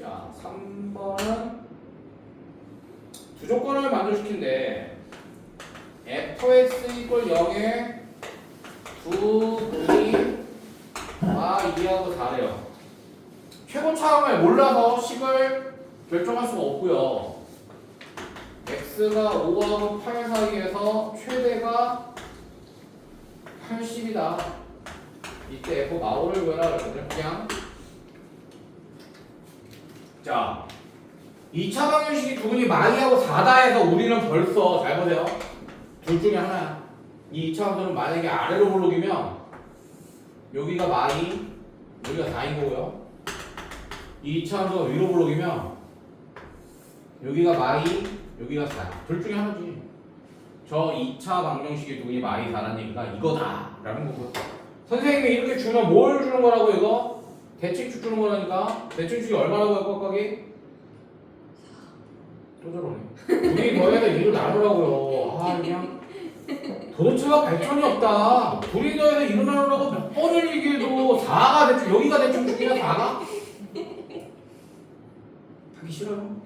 자, 3번은 두 조건을 만족시킨데 fx 이퀄 0에 두 분이 아 2하고 4래요. 최고 차항을 몰라서 식을 결정할 수가 없고요. x가 5하고 8 사이에서 최대가 80이다. 이때 f 마오를 구해라 그랬거든요. 그냥 자 2차 방정식이 두 분이 마이하고 4다 해서 우리는 벌써 잘 보세요. 둘 중에 하나야. 이 2차 함수는 만약에 아래로 블록이면 여기가 마이, 여기가 4인 거고요. 이 2차 함수가 위로 블록이면 여기가 마이, 여기가 4야. 둘 중에 하나지. 저 2차 방정식이 두 분이 마이 4라는 얘기가 이거다. 라는 거고요. 선생님이 이렇게 주면 뭘 주는 거라고 이거? 대칭축 주는 거라니까. 대칭축이 얼마라고요, 꽉꽉이? 또 저러네. 둘이 더해서 2로 나누라고요. 아, 그냥. 도대체가 발전이 없다. 둘이 더해서 2로 나누라고 몇 번을 얘기해도 4가 대충, 여기가 대충축이야, 4가? 하기 싫어요.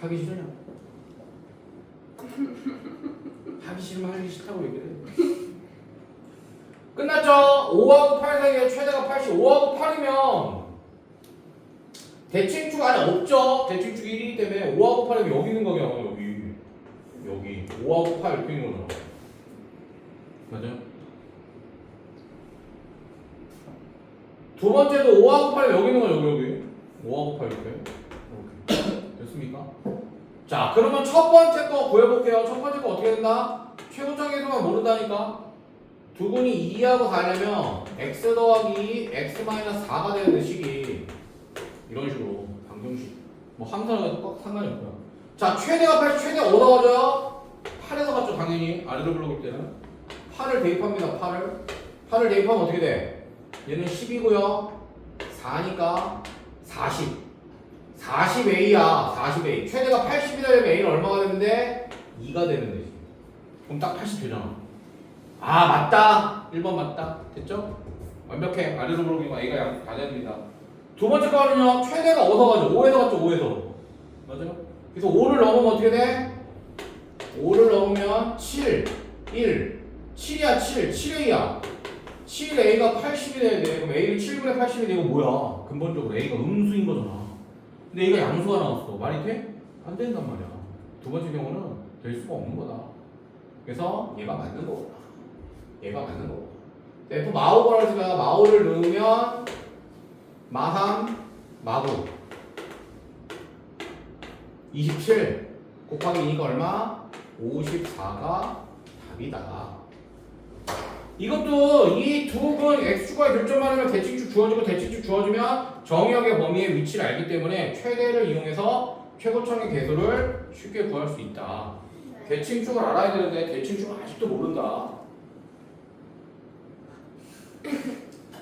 하기 싫어요. 하기 싫으면 하기 싫다고 얘기를 해. 끝났죠? 5하고 8 사이에 최대가 80, 5하고 8이면 대칭축 안에 없죠? 대칭축 1이기 때문에 5하고 8이면 여기 있는 거냐 여기 여기 5하고 8 이렇게 있는 거잖아 맞아요? 두 번째도 5하고 8 여기 있는 거야 여기 여기 5하고 8 이렇게 이렇게 됐습니까? 자 그러면 첫 번째 거 구해볼게요 첫 번째 거 어떻게 된다? 최고점에서만 모른다니까 두 분이 2하고 가려면 x 더하기 x 마이너스 4가 되는 식이 이런 식으로 방정식 뭐 함수랑 똑같 상관이 없고요 자 최대가 8 최대 어디다 가져요? 8에서 갔죠 당연히 아래로 불러볼 때는 8을 대입합니다 8을 8을 대입하면 어떻게 돼? 얘는 10이고요 4니까 40 40A야 40A 최대가 80이 되려면 A는 얼마가 되는데? 2가 되는데 지금. 그럼 딱 80 되잖아 아 맞다. 1번 맞다. 됐죠? 완벽해. 아래로 부르기가 A가 양, 다 됩니다. 두 번째 거는요 최대가 어디서 가죠? 5에서 갔죠 5에서. 맞아요? 그래서 5를 넘으면 어떻게 돼? 5를 넘으면 7 1 7이야 7 7A야. 7A가 80이 돼야 돼. 그럼 A를 7분의 80이 되고 뭐야? 근본적으로 A가 음수인 거잖아. 근데 A가 양수가 나왔어. 말이 돼? 안 된단 말이야. 두 번째 경우는 될 수가 없는 거다. 그래서 얘가 맞는 거구나 얘가 맞는 거고. F 마오거라서 제가 마오를 넣으면 마삼 마구 27 곱하기 2가 얼마? 54가 답이다. 이것도 이 두 분 x축과 결점하면 대칭축 주어지고 대칭축 주어지면 정의역의 범위의 위치를 알기 때문에 최대를 이용해서 최고점의 개수를 쉽게 구할 수 있다. 대칭축을 알아야 되는데 대칭축을 아직도 모른다.